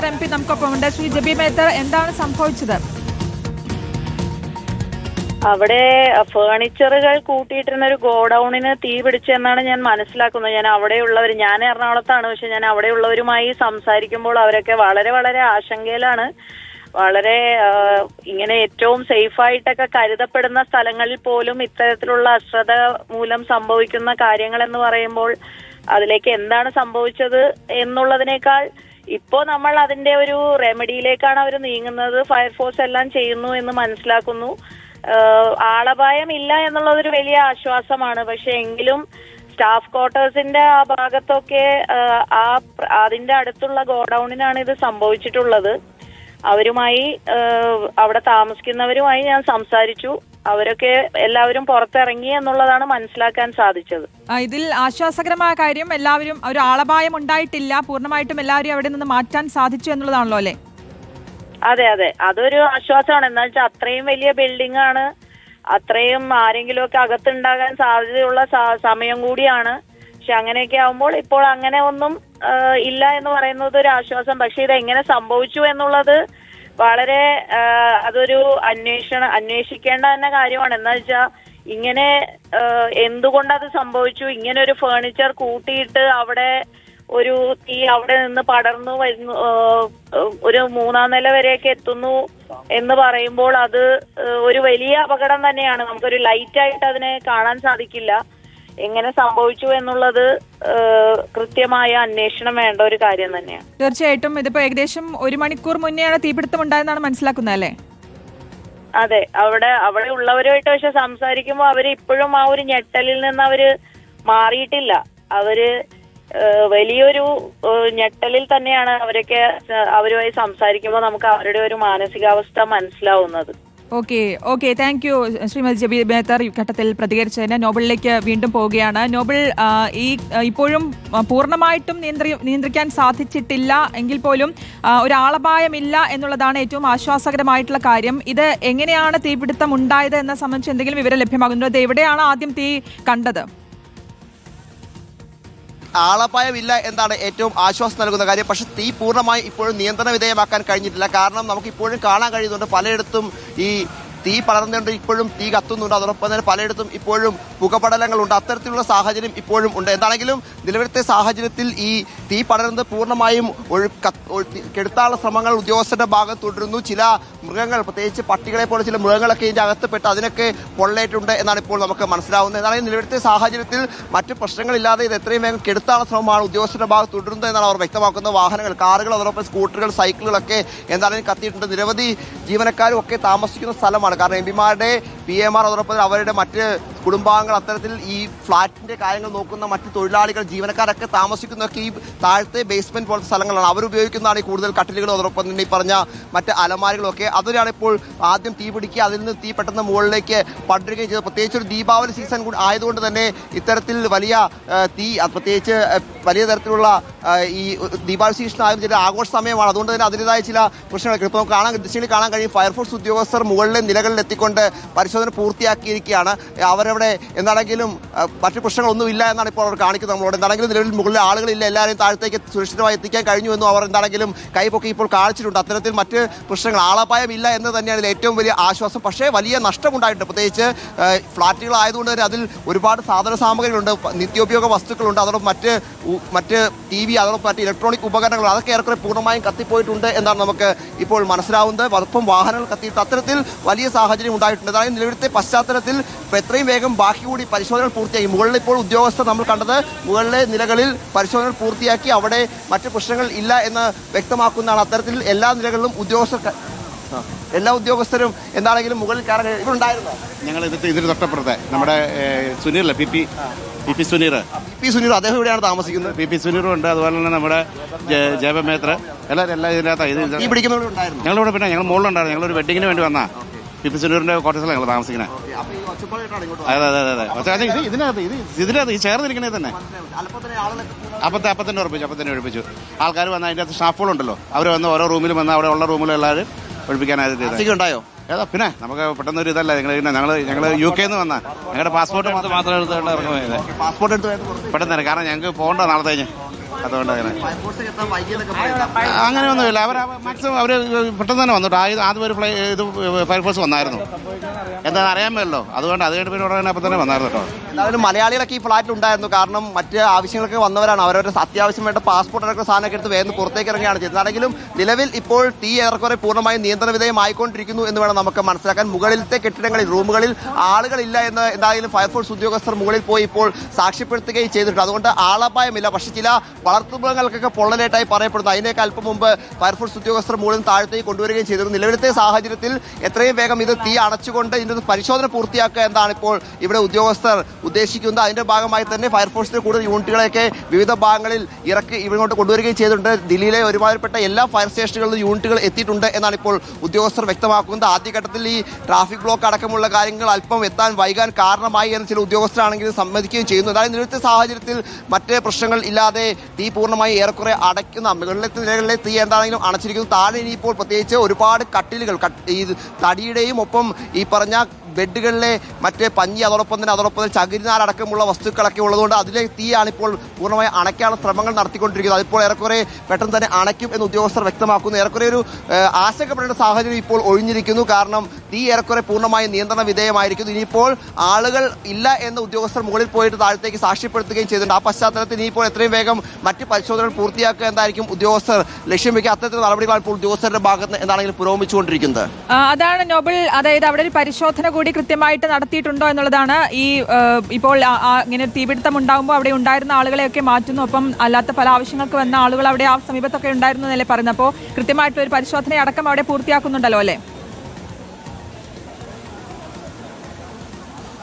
Mather M P നമുക്കൊപ്പമുണ്ട് ശ്രീ ജബി മേത്തർ എന്താണ് സംഭവിച്ചത്? അവിടെ ഫേർണിച്ചറുകൾ കൂട്ടിയിട്ടിരുന്ന ഒരു ഗോഡൌണിന് തീ പിടിച്ചെന്നാണ് ഞാൻ മനസ്സിലാക്കുന്നത്. ഞാൻ അവിടെയുള്ളവർ ഞാൻ എറണാകുളത്താണ് പക്ഷെ ഞാൻ അവിടെയുള്ളവരുമായി സംസാരിക്കുമ്പോൾ അവരൊക്കെ വളരെ വളരെ ആശങ്കയിലാണ്. വളരെ ഇങ്ങനെ ഏറ്റവും സേഫായിട്ടൊക്കെ കരുതപ്പെടുന്ന സ്ഥലങ്ങളിൽ പോലും ഇത്തരത്തിലുള്ള അശ്രദ്ധ മൂലം സംഭവിക്കുന്ന കാര്യങ്ങൾ എന്ന് പറയുമ്പോൾ അതിലേക്ക് എന്താണ് സംഭവിച്ചത് എന്നുള്ളതിനേക്കാൾ ഇപ്പോ നമ്മൾ അതിന്റെ ഒരു റെമഡിയിലേക്കാണ് അവർ നീങ്ങുന്നത്. ഫയർഫോഴ്സ് എല്ലാം ചെയ്യുന്നു എന്ന് മനസ്സിലാക്കുന്നു. ആളപായം ഇല്ല എന്നുള്ളതൊരു വലിയ ആശ്വാസമാണ്. പക്ഷെ എങ്കിലും സ്റ്റാഫ് ക്വാർട്ടേഴ്സിന്റെ ആ ഭാഗത്തൊക്കെ ആ അതിന്റെ അടുത്തുള്ള ഗോഡൌണിനാണ് ഇത് സംഭവിച്ചിട്ടുള്ളത്. അവരുമായി അവിടെ താമസിക്കുന്നവരുമായി ഞാൻ സംസാരിച്ചു. അവരൊക്കെ എല്ലാവരും പുറത്തിറങ്ങി എന്നുള്ളതാണ് മനസ്സിലാക്കാൻ സാധിച്ചത്. ഇതിൽ ആശ്വാസകരമായ കാര്യം എല്ലാവരും ഒരു ആളപായം ഉണ്ടായിട്ടില്ല. പൂർണമായിട്ടും എല്ലാവരും അവിടെ നിന്ന് മാറ്റാൻ സാധിച്ചു എന്നുള്ളതാണല്ലോ അല്ലേ? അതെ അതെ. അതൊരു ആശ്വാസമാണ്. എന്താ വെച്ചാൽ അത്രയും വലിയ ബിൽഡിംഗ് ആണ് അത്രയും ആരെങ്കിലും ഒക്കെ അകത്തുണ്ടാകാൻ സാധ്യതയുള്ള സമയം കൂടിയാണ്. പക്ഷെ അങ്ങനെയൊക്കെ ആവുമ്പോൾ ഇപ്പോൾ അങ്ങനെ ഒന്നും ഇല്ല എന്ന് പറയുന്നത് ഒരു ആശ്വാസം. പക്ഷെ ഇത് എങ്ങനെ സംഭവിച്ചു എന്നുള്ളത് വളരെ അതൊരു അന്വേഷണ അന്വേഷിക്കേണ്ട തന്നെ കാര്യമാണ്. എന്താ വെച്ചാൽ ഇങ്ങനെ എന്തുകൊണ്ടത് സംഭവിച്ചു? ഇങ്ങനെ ഒരു ഫേണിച്ചർ കൂട്ടിയിട്ട് അവിടെ ഒരു തീ അവിടെ നിന്ന് പടർന്നു വരുന്നു ഒരു മൂന്നാം നില വരെയൊക്കെ എത്തുന്നു എന്ന് പറയുമ്പോൾ അത് ഒരു വലിയ അപകടം തന്നെയാണ്. നമുക്കൊരു ലൈറ്റ് ആയിട്ട് അതിനെ കാണാൻ സാധിക്കില്ല. എങ്ങനെ സംഭവിച്ചു എന്നുള്ളത് കൃത്യമായ അന്വേഷണം വേണ്ട ഒരു കാര്യം തന്നെയാണ്. തീർച്ചയായിട്ടും. ഇതിപ്പോ ഏകദേശം ഒരു മണിക്കൂർ മുന്നെയാണ് തീപിടുത്തം ഉണ്ടായെന്നാണ് മനസ്സിലാക്കുന്നത് അല്ലേ? അതെ. അവിടെ അവിടെ ഉള്ളവരുമായിട്ട് പക്ഷെ സംസാരിക്കുമ്പോൾ അവർ ഇപ്പോഴും ആ ഒരു ഞെട്ടലിൽ നിന്ന് അവർ മാറിയിട്ടില്ല. അവർ വലിയൊരു ഞെട്ടലിൽ തന്നെയാണ് അവരൊക്കെ അവരുമായി സംസാരിക്കുമ്പോൾ നമുക്ക് അവരുടെ ഒരു മാനസികാവസ്ഥ മനസ്സിലാവുന്നത്. Okay okay thank you Shrimati Jabi Methar ഘട്ടത്തിൽ പ്രതികരിച്ചതിന് നോബിളിലേക്ക് വീണ്ടും പോവുകയാണ്. നോബിൾ ഈ ഇപ്പോഴും പൂർണമായിട്ടും നിയന്ത്രി നിയന്ത്രിക്കാൻ സാധിച്ചിട്ടില്ല എങ്കിൽ പോലും ഒരു ആളപായമില്ല എന്നുള്ളതാണ് ഏറ്റവും ആശ്വാസകരമായിട്ടുള്ള കാര്യം. ഇത് എങ്ങനെയാണ് തീപിടുത്തം ഉണ്ടായത് എന്ന സംബന്ധിച്ച് എന്തെങ്കിലും വിവരം ലഭ്യമാകുന്നുണ്ടോ? ഇത് എവിടെയാണ് ആദ്യം തീ കണ്ടത്? ആളപായമില്ല എന്നാണ് ഏറ്റവും ആശ്വാസം നൽകുന്ന കാര്യം. പക്ഷെ തീ പൂർണമായി ഇപ്പോഴും നിയന്ത്രണ വിധേയമാക്കാൻ കഴിഞ്ഞിട്ടില്ല. കാരണം നമുക്ക് ഇപ്പോഴും കാണാൻ കഴിയുന്നുണ്ട് പലയിടത്തും ഈ തീ പടർന്നുകൊണ്ട് ഇപ്പോഴും തീ കത്തുന്നുണ്ട്. അതോടൊപ്പം തന്നെ പലയിടത്തും ഇപ്പോഴും പുകപടലങ്ങളുണ്ട്. അത്തരത്തിലുള്ള സാഹചര്യം ഇപ്പോഴും ഉണ്ട്. എന്താണെങ്കിലും നിലവിലത്തെ സാഹചര്യത്തിൽ ഈ തീ പടരുന്നത് പൂർണമായും ഒഴു കെടുത്താനുള്ള ശ്രമങ്ങൾ ഉദ്യോഗസ്ഥരുടെ ഭാഗത്ത് തുടരുന്നു. ചില മൃഗങ്ങൾ പ്രത്യേകിച്ച് പട്ടികളെ പോലെ ചില മൃഗങ്ങളൊക്കെ ഇതിന്റെ അകത്തപ്പെട്ട് അതിനൊക്കെ പൊള്ളേറ്റുണ്ട് എന്നാണ് ഇപ്പോൾ നമുക്ക് മനസ്സിലാവുന്നത്. എന്നാണ് നിലവിലത്തെ സാഹചര്യത്തിൽ മറ്റു പ്രശ്നങ്ങളില്ലാതെ ഇത് എത്രയും വേഗം കെടുത്താനുള്ള ശ്രമമാണ് ഉദ്യോഗസ്ഥരുടെ ഭാഗത്ത് തുടരുന്നത് എന്നാണ് അവർ വ്യക്തമാക്കുന്നത്. വാഹനങ്ങൾ കാറുകൾ അതോടൊപ്പം സ്കൂട്ടറുകൾ സൈക്കിളുകളൊക്കെ എന്താണെങ്കിലും കത്തിയിട്ടുണ്ട്. നിരവധി ജീവനക്കാരും ഒക്കെ താമസിക്കുന്ന സ്ഥലമാണ്. കാരണം എം പിമാരുടെ പി എമാർ അതോടൊപ്പം അവരുടെ മറ്റ് കുടുംബാംഗങ്ങൾ അത്തരത്തിൽ ഈ ഫ്ളാറ്റിന്റെ കാര്യങ്ങൾ നോക്കുന്ന മറ്റ് തൊഴിലാളികൾ ജീവനക്കാരൊക്കെ താമസിക്കുന്നതൊക്കെ ഈ താഴത്തെ ബേസ്മെന്റ് പോലത്തെ സ്ഥലങ്ങളാണ്. അവർ ഉപയോഗിക്കുന്നതാണ് ഈ കൂടുതൽ കട്ടിലുകളും അതോടൊപ്പം തന്നെ ഈ പറഞ്ഞ മറ്റ് അലമാരികളും ഒക്കെ അതിലാണ് ഇപ്പോൾ ആദ്യം തീ പിടിക്കുക അതിൽ നിന്ന് തീ പെട്ടെന്ന് മുകളിലേക്ക് പടരുകയും ചെയ്തത്. പ്രത്യേകിച്ച് ഒരു ദീപാവലി സീസൺ ആയതുകൊണ്ട് തന്നെ ഇത്തരത്തിൽ വലിയ തീ പ്രത്യേകിച്ച് വലിയ തരത്തിലുള്ള ഈ ദീപാവലി സീസൺ ആയ ചില ആഘോഷ സമയമാണ് അതുകൊണ്ട് തന്നെ അതിന്റെതായ ചില പ്രശ്നങ്ങളൊക്കെ ഇപ്പോൾ കാണാൻ ദൃശ്യങ്ങളിൽ കാണാൻ കഴിയും. ഫയർഫോഴ്സ് ഉദ്യോഗസ്ഥർ മുകളിലെ നിലകളിൽ എത്തിക്കൊണ്ട് പരിശോധന പൂർത്തിയാക്കിയിരിക്കുകയാണ്. അവരവിടെ എന്താണെങ്കിലും മറ്റു പ്രശ്നങ്ങളൊന്നും ഇല്ല എന്നാണ് ഇപ്പോൾ അവർ കാണിക്കുന്നത് നമ്മളോട്. എന്താണെങ്കിലും നിലവിൽ മുകളിലെ ആളുകളില്ല എല്ലാവരെയും താഴത്തേക്ക് സുരക്ഷിതമായി എത്തിക്കാൻ കഴിഞ്ഞു എന്നും അവർ എന്താണെങ്കിലും കൈപൊക്കി ഇപ്പോൾ കാണിച്ചിട്ടുണ്ട്. അത്തരത്തിൽ മറ്റ് പ്രശ്നങ്ങൾ ആളപായം ഇല്ല എന്ന് തന്നെയാണ് ഏറ്റവും വലിയ ആശ്വാസം. പക്ഷേ വലിയ നഷ്ടമുണ്ടായിട്ടുണ്ട്. പ്രത്യേകിച്ച് ഫ്ളാറ്റുകളായതുകൊണ്ട് തന്നെ അതിൽ ഒരുപാട് സാധന സാമഗ്രികളുണ്ട്. നിത്യോപയോഗ വസ്തുക്കളുണ്ട്. അതോടൊപ്പം മറ്റ് മറ്റ് ടി വി അതോടൊപ്പം മറ്റ് ഇലക്ട്രോണിക് ഉപകരണങ്ങൾ അതൊക്കെ ഏറെക്കുറെ പൂർണമായും കത്തിപ്പോയിട്ടുണ്ട് എന്നാണ് നമുക്ക് ഇപ്പോൾ മനസ്സിലാവുന്നത്. ഒപ്പം വാഹനങ്ങൾ കത്തിയിട്ട് അത്തരത്തിൽ വലിയ സാഹചര്യം ഉണ്ടായിട്ടുണ്ട്. അതായത് നിലവിലത്തെ പശ്ചാത്തലത്തിൽ എത്രയും വേഗം ബാക്കി കൂടി പരിശോധനകൾ പൂർത്തിയാക്കി മുകളിൽ ഇപ്പോൾ ഉദ്യോഗസ്ഥർ നമ്മൾ കണ്ടത് മുകളിലെ നിലകളിൽ പരിശോധനകൾ പൂർത്തിയാക്കി അവിടെ മറ്റു പ്രശ്നങ്ങൾ ഇല്ല എന്ന് വ്യക്തമാക്കുന്നതാണ്. അത്തരത്തിൽ എല്ലാ നിലകളിലും ഉദ്യോഗസ്ഥർ എല്ലാ ഉദ്യോഗസ്ഥരും എന്താണെങ്കിലും മുകളിൽ കയറാൻ. ഇവിടെ ഉണ്ടായിരുന്നോ ഞങ്ങൾ ഇതിട്ട് ഇതിന് തൊട്ടപ്പുറത്തെ നമ്മുടെ സുനീറല്ലേ? P P P P Suneer P Suneer അദ്ദേഹം ഇവിടെയാണ് താമസിക്കുന്നത്. പി പി സുനീറും ഉണ്ട്. അതുപോലെ തന്നെ നമ്മുടെ ജയ- ജയപമേത്ര. എല്ലാവരും എല്ലാം ഇതിനകത്താണ് ഇത് ഉണ്ടായിരുന്നു ഞങ്ങളിവിടെ പിന്നെ ഞങ്ങൾ മുകളിലുണ്ടായിരുന്നു. ഞങ്ങളൊരു വെഡിങ്ങിന് വേണ്ടി വന്നാ. പി പി സുനീറിന്റെ ക്വാർട്ടേഴ്സിലാണ് ഞങ്ങൾ താമസിക്കുന്നത് അപ്പൊ അതെ അതെ അതെ അതെ. പക്ഷേ അത് ഇത് ഇതിനകത്ത് ഇത് ഇതിനകത്ത് ഈ ചേർന്നിരിക്കണേ തന്നെ. അല്പം തന്നെ ആളുകളൊക്കെ അപ്പത്തെ അപ്പത്തന്നെ ഉറപ്പിച്ചു അപ്പത്തന്നെ ഒഴിപ്പിച്ചു ആൾക്കാർ വന്ന അതിന്റെ അകത്ത് സ്റ്റാഫുകളുണ്ടല്ലോ. അവർ വന്ന് ഓരോ റൂമിലും വന്ന് അവിടെ ഉള്ള റൂമിലും എല്ലാവരും ഒഴിപ്പിക്കാനായിട്ട് ഉണ്ടായോ? ഏതാ പിന്നെ നമുക്ക് പെട്ടെന്ന് ഒരു ഇതല്ല നിങ്ങൾ ഞങ്ങൾ ഞങ്ങൾ യു കെ നിന്ന് വന്ന. ഞങ്ങളുടെ പാസ്പോർട്ട് മാത്രം മാത്രം എടുത്തുകൊണ്ട് ഇറങ്ങുന്നത് പാസ്പോർട്ട് എടുത്ത് പെട്ടെന്ന് തന്നെ. കാരണം ഞങ്ങൾക്ക് പോകണ്ട നാളത്തേക്ക് കഴിഞ്ഞ് അതുകൊണ്ട് അങ്ങനെ. പറയുന്നത് അങ്ങനെയൊന്നുമില്ല അവർ മാക്സിമം അവർ പെട്ടെന്ന് തന്നെ വന്നിട്ട് ആദ്യം ഒരു ഫ്ലൈ ഇത് ഫയർഫോഴ്സ് വന്നായിരുന്നു. എന്താണെന്ന് അറിയാൻ മേലല്ലോ. അതുകൊണ്ട് അത് കഴിഞ്ഞ് പിന്നെ ഉടനെ അപ്പം തന്നെ വന്നായിരുന്നു കേട്ടോ. എന്തായാലും മലയാളികളൊക്കെ ഈ ഫ്ലാറ്റിൽ ഉണ്ടായിരുന്നു. കാരണം മറ്റ് ആവശ്യങ്ങൾക്ക് വന്നവരാണ്. അവരവരുടെ അത്യാവശ്യം വേണ്ട പാസ്പോർട്ട് അടക്കം സാധനമൊക്കെ എടുത്ത് വേഗം പുറത്തേക്ക് ഇറങ്ങുകയാണ് ചെയ്തത്. ആണെങ്കിലും നിലവിൽ ഇപ്പോൾ തീ ഏറെക്കുറെ പൂർണമായും നിയന്ത്രണ വിധേയമായിക്കൊണ്ടിരിക്കുന്നു എന്ന് വേണം നമുക്ക് മനസ്സിലാക്കാൻ. മുകളിലത്തെ കെട്ടിടങ്ങളിൽ റൂമുകളിൽ ആളുകളില്ല എന്ന് എന്തായാലും ഫയർഫോഴ്സ് ഉദ്യോഗസ്ഥർ മുകളിൽ പോയി ഇപ്പോൾ സാക്ഷ്യപ്പെടുത്തുകയും ചെയ്തിട്ടുണ്ട്. അതുകൊണ്ട് ആളപായമില്ല. പക്ഷേ ചില വളർത്തുമൃഗങ്ങൾക്കൊക്കെ പൊള്ളലേറ്റായി പറയപ്പെടുന്നു. അതിനേക്കാൾ അല്പം മുമ്പ് ഫയർഫോഴ്സ് ഉദ്യോഗസ്ഥർ മുകളിൽ താഴത്തേക്ക് കൊണ്ടുവരികയും ചെയ്തിരുന്നു. നിലവിലത്തെ സാഹചര്യത്തിൽ എത്രയും വേഗം ഇത് തീ അണച്ചുകൊണ്ട് ഇതിന്റെ പരിശോധന പൂർത്തിയാക്കുക എന്നാണ് ഇപ്പോൾ ഇവിടെ ഉദ്യോഗസ്ഥർ ഉദ്ദേശിക്കുന്നത് അതിന്റെ ഭാഗമായി തന്നെ ഫയർഫോഴ്സിന്റെ കൂടുതൽ യൂണിറ്റുകളെയൊക്കെ വിവിധ ഭാഗങ്ങളിൽ ഇറക്കി ഇങ്ങോട്ട് കൊണ്ടുവരികയും ചെയ്തിട്ടുണ്ട്. ദില്ലിയിലെ ഒരുമാതിരിപ്പെട്ട എല്ലാ ഫയർ സ്റ്റേഷനുകളിലും യൂണിറ്റുകൾ എത്തിയിട്ടുണ്ട് എന്നാണ് ഇപ്പോൾ ഉദ്യോഗസ്ഥർ വ്യക്തമാക്കുന്നത്. ആദ്യഘട്ടത്തിൽ ഈ ട്രാഫിക് ബ്ലോക്ക് അടക്കമുള്ള കാര്യങ്ങൾ അല്പം എത്താൻ വൈകാൻ കാരണമായി എന്ന് ചില ഉദ്യോഗസ്ഥരാണെങ്കിലും സമ്മതിക്കുകയും ചെയ്യുന്നു. അതായത് നിലത്തെ സാഹചര്യത്തിൽ മറ്റ് പ്രശ്നങ്ങൾ ഇല്ലാതെ തീ പൂർണമായി ഏറെക്കുറെ അടയ്ക്കുന്ന മുകളിലത്തെ നിലകളിലെ തീ എന്താണെങ്കിലും അണച്ചിരിക്കുന്നു. താഴെ ഇനിയിപ്പോൾ പ്രത്യേകിച്ച് ഒരുപാട് കട്ടിലുകൾ കട്ട്- ഈ തടിയുടെയും ഒപ്പം ഈ പറഞ്ഞ ബെഡുകളിലെ മറ്റേ പഞ്ഞി അതോടൊപ്പം തന്നെ അതോടൊപ്പം തന്നെ ചകിരിനാരടക്കമുള്ള വസ്തുക്കളൊക്കെ ഉള്ളതുകൊണ്ട് അതിലെ തീയാണ് ഇപ്പോൾ പൂർണമായി അണയ്ക്കാനുള്ള ശ്രമങ്ങൾ നടത്തിക്കൊണ്ടിരിക്കുന്നത് അതിപ്പോൾ ഏറെക്കുറെ പെട്ടെന്ന് തന്നെ അണയ്ക്കും എന്ന് ഉദ്യോഗസ്ഥർ വ്യക്തമാക്കുന്നു. ഏറെക്കുറെ ഒരു ആശങ്കപ്പെടേണ്ട സാഹചര്യം ഇപ്പോൾ ഒഴിഞ്ഞിരിക്കുന്നു. കാരണം തീ ഏറെക്കുറെ പൂർണമായി നിയന്ത്രണ വിധേയമായിരിക്കുന്നു. ഇനിയിപ്പോൾ ആളുകൾ ഇല്ല എന്ന് ഉദ്യോഗസ്ഥർ മുകളിൽ പോയിട്ട് താഴത്തേക്ക് സാക്ഷ്യപ്പെടുത്തുകയും ചെയ്തിട്ടുണ്ട്. ആ പശ്ചാത്തലത്തിൽ ഇനിയിപ്പോൾ എത്രയും വേഗം മറ്റ് പരിശോധനകൾ പൂർത്തിയാക്കുക എന്തായിരിക്കും ഉദ്യോഗസ്ഥർ ലക്ഷ്യം വെക്കുക. അത്തരത്തിലുള്ള നടപടികളാണ് ഇപ്പോൾ ഉദ്യോഗസ്ഥരുടെ ഭാഗത്ത് എന്താണെങ്കിലും പുരോഗമിച്ചുകൊണ്ടിരിക്കുന്നത്. അതാണ് നോബൽ അതായത് അവിടെ ഒരു പരിശോധന കൂടി കൃത്യമായിട്ട് നടത്തിയിട്ടുണ്ടോ എന്നുള്ളതാണ് ഈ ഇപ്പോൾ ഇങ്ങനെ തീപിടുത്തം ഉണ്ടാകുമ്പോൾ അവിടെ ഉണ്ടായിരുന്ന ആളുകളെയൊക്കെ മാറ്റുന്നു. ഒപ്പം അല്ലാത്ത പല ആവശ്യങ്ങൾക്ക് വന്ന ആളുകൾ അവിടെ ആ സമീപത്തൊക്കെ ഉണ്ടായിരുന്നു എന്നല്ലേ പറയുന്നത്. അപ്പോൾ കൃത്യമായിട്ടുള്ള ഒരു പരിശോധനയടക്കം അവിടെ പൂർത്തിയാക്കുന്നുണ്ടല്ലോ അല്ലേ?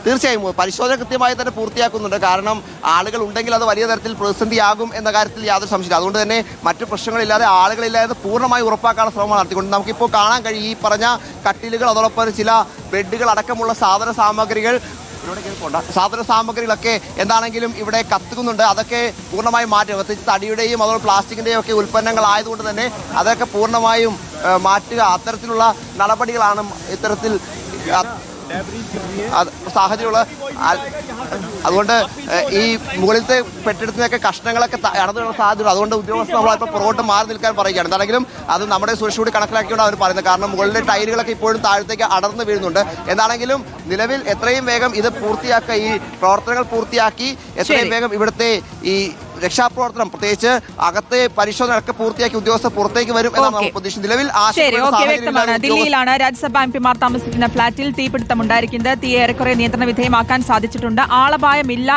തീർച്ചയായും പരിശോധന കൃത്യമായി തന്നെ പൂർത്തിയാക്കുന്നുണ്ട്. കാരണം ആളുകൾ ഉണ്ടെങ്കിൽ അത് വലിയ തരത്തിൽ പ്രതിസന്ധിയാകും എന്ന കാര്യത്തിൽ യാതൊരു സംശയമില്ല. അതുകൊണ്ട് തന്നെ മറ്റു പ്രശ്നങ്ങളില്ലാതെ ആളുകളില്ലാതെ പൂർണമായി ഉറപ്പാക്കാനുള്ള ശ്രമമാണ് നടത്തിക്കൊണ്ട് നമുക്കിപ്പോൾ കാണാൻ കഴിയും ഈ പറഞ്ഞ കട്ടിലുകൾ അതോടൊപ്പം ചില ബെഡുകൾ അടക്കമുള്ള സാധന സാമഗ്രികൾ. സാധന സാമഗ്രികളൊക്കെ എന്താണെങ്കിലും ഇവിടെ കത്തുന്നുണ്ട് അതൊക്കെ പൂർണമായും മാറ്റുക പ്രത്യേകിച്ച് തടിയുടെയും അതുപോലെ പ്ലാസ്റ്റിക്കിന്റെയും ഒക്കെ ഉൽപ്പന്നങ്ങൾ ആയതുകൊണ്ട് തന്നെ അതൊക്കെ പൂർണമായും മാറ്റുക. അത്തരത്തിലുള്ള നടപടികളാണ് ഇത്തരത്തിൽ അത് സാഹചര്യമുള്ള അതുകൊണ്ട് ഈ മുകളിലത്തെ കെട്ടിടത്തിനൊക്കെ കഷ്ണങ്ങളൊക്കെ വീഴാൻ സാധ്യത അതുകൊണ്ട് ഉദ്യോഗസ്ഥർ നമ്മളിപ്പോൾ പുറകോട്ട് മാറി നിൽക്കാൻ പറയുകയാണ്. എന്താണെങ്കിലും അത് നമ്മുടെ സുരക്ഷ കൂടി കണക്കിലാക്കിയാണ് അവർ പറയുന്നത്. കാരണം മുകളിലെ ടൈലുകളൊക്കെ ഇപ്പോഴും താഴത്തേക്ക് അടർന്നു വീഴുന്നുണ്ട്. എന്താണെങ്കിലും നിലവിൽ എത്രയും വേഗം ഇത് പൂർത്തിയാക്കുക ഈ പ്രവർത്തനങ്ങൾ പൂർത്തിയാക്കി എത്രയും വേഗം ഇവിടുത്തെ ഈ രക്ഷാപ്രവർത്തനം പ്രത്യേകിച്ച് അകത്തെ പരിശോധന ഒക്കെ പൂർത്തിയാക്കി ഉദ്യോഗസ്ഥർ പുറത്തേക്ക് വരും എന്നാണ് പ്രതീക്ഷ പ്രതീക്ഷിക്കുന്നത് നിലവിൽ ശരി ആശങ്കയുള്ള ഓക്കെ സാഹചര്യം വ്യക്തമാണ്. ദില്ലിയിലാണ് രാജ്യസഭാ എംപിമാർ താമസിക്കുന്ന ഫ്ളാറ്റിൽ തീപിടുത്തം ഉണ്ടായിരിക്കുന്നത് തീ ഏറെക്കുറെ നിയന്ത്രണ വിധേയമാക്കാൻ സാധിച്ചിട്ടുണ്ട്. ആളപായമില്ല